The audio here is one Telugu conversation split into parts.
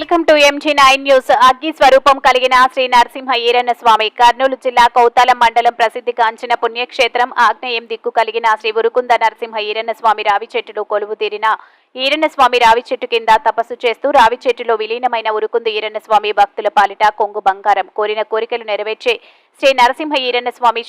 టు ఎంజీ నైన్ న్యూస్ అగ్గి స్వరూపం కలిగిన శ్రీ నరసింహ ఈరన్న స్వామి కర్నూలు జిల్లా కౌతాలం మండలం ప్రసిద్ధిగాంచిన పుణ్యక్షేత్రం ఆగ్నేయం దిక్కు కలిగిన శ్రీ ఉరుకుంద నరసింహ ఈరన్న స్వామి రావి చెట్టులో కొలువు తీరిన ఈరన్న స్వామి రావి చెట్టు కింద తపస్సు చేస్తూ రావి చెట్టులో విలీనమైన ఉరుకుంద ఈరన్న స్వామి భక్తుల పాలిట కొంగు బంగారం కోరిన కోరికలు నెరవేర్చే శ్రీ నరసింహ ఈరన్న స్వామి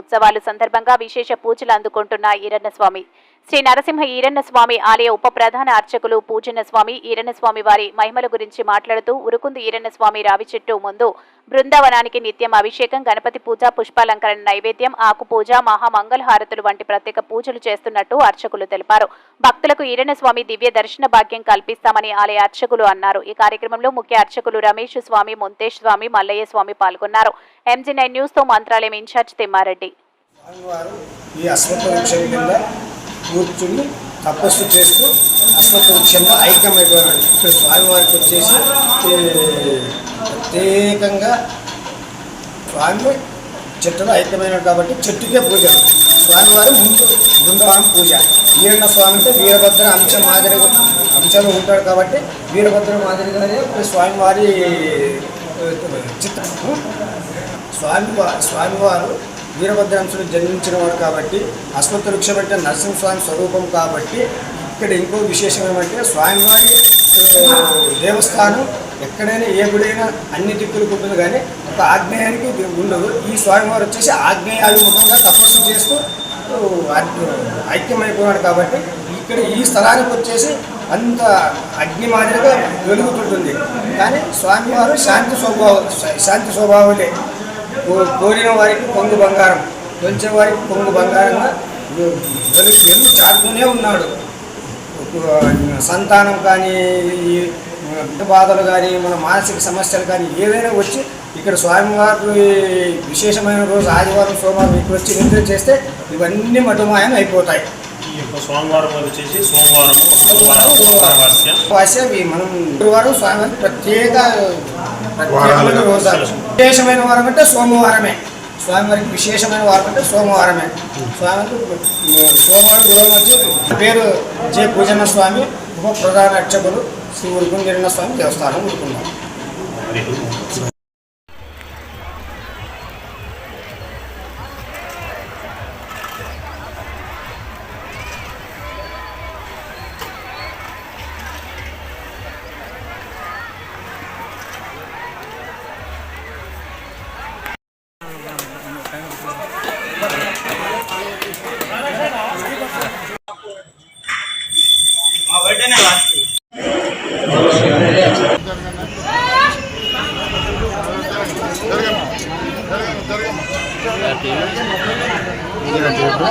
ఉత్సవాలు సందర్భంగా విశేష పూజలు అందుకుంటున్న ఈరన్న స్వామి శ్రీ నరసింహ ఈరన్న స్వామి ఆలయ ఉప ప్రధాన అర్చకులు పూజన స్వామి ఈరన్న స్వామి వారి మహిమల గురించి మాట్లాడుతూ ఉరుకుంది ఈరన్న స్వామి రావి చెట్టు ముందు బృందావనానికి నిత్యం అభిషేకం గణపతి పూజ పుష్పాలంకరణ నైవేద్యం ఆకుపూజ మహామంగళహారతులు హారతులు వంటి ప్రత్యేక పూజలు చేస్తున్నట్టు అర్చకులు తెలిపారు. భక్తులకు ఈరన్న స్వామి దివ్య దర్శన భాగ్యం కల్పిస్తామని ఆలయ అర్చకులు అన్నారు. ఈ కార్యక్రమంలో ముఖ్య అర్చకులు రమేష్ స్వామి మొంతేష్ స్వామి మల్లయ్య స్వామి పాల్గొన్నారు. ఎంజీ నైన్ న్యూస్తో మంత్రాలయం ఇన్ఛార్జ్ తిమ్మారెడ్డి. స్వామివారు ఈ అశ్వత్థ కింద కూర్చుని తపస్సు చేస్తూ అశ్వత్థ వృక్షంగా ఐక్యమైపోయినాడు ఇక్కడ స్వామివారికి వచ్చేసి ప్రత్యేకంగా స్వామి చెట్టులో ఐక్యమైనాడు కాబట్టి చెట్టుకే పూజ. స్వామివారి ముందు బృందావనం పూజ. వీరన్న స్వామి అంటే వీరభద్ర అంశ మాదిరిగా అంశంలో ఉంటాడు కాబట్టి వీరభద్ర మాదిరిగానే స్వామివారి చిత్రం. స్వామి స్వామివారు వీరభద్రాంశుడు జన్మించినవాడు కాబట్టి అశ్వత్థ వృక్షం అంటే నరసింహస్వామి స్వరూపం కాబట్టి ఇక్కడ ఇంకో విశేషం ఏమంటే స్వామివారి దేవస్థానం ఎక్కడైనా ఏ గుడైనా అన్ని దిక్కులకు ఉంటుంది కానీ ఒక ఆగ్నేయానికి ఉండదు. ఈ స్వామివారు వచ్చేసి ఆగ్నేయాభిముఖంగా తపస్సు చేస్తూ ఆ, ఐక్యమైపోయినాడు కాబట్టి ఇక్కడ ఈ స్థలానికి వచ్చేసి అంత అగ్ని మాదిరిగా వెలుగుతుంటుంది. కానీ స్వామివారు శాంతి స్వభావం శాంతి స్వభావులే. కోరిన వారికి పొంగు బంగారం. కొంచెం వారికి పొంగు బంగారంగా వెలుగు చాటుతూనే ఉన్నాడు. సంతానం కానీ ఈ బాధలు కానీ మన మానసిక సమస్యలు కానీ ఏదైనా వచ్చి ఇక్కడ స్వామివారు విశేషమైన రోజు ఆదివారం సోమవారం ఇక్కడ వచ్చి నిద్ర చేస్తే ఇవన్నీ మటుమాయం అయిపోతాయి యొక్క సోమవారం వచ్చేసి సోమవారం గురువారం అమావాస్య. వాస్య ఇవి మనం గురువారం ప్రత్యేక ప్రత్యేకమైన రోజాలు విశేషమైన వారం అంటే సోమవారమే. స్వామివారికి విశేషమైన వారం అంటే సోమవారమే. స్వామివారికి సోమవారం గురువారం వచ్చి పేరు జే. పూజన్న స్వామి ఉప ప్రధాన అర్చకులు శ్రీ ఉరుకుంజరణ స్వామి దేవస్థానం ఉరుకున్నాం สวั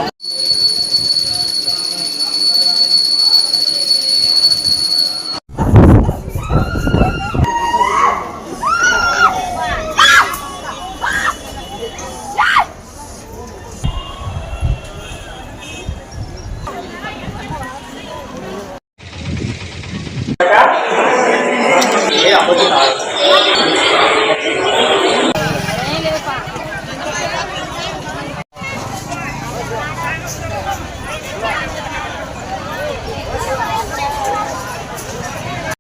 สดีค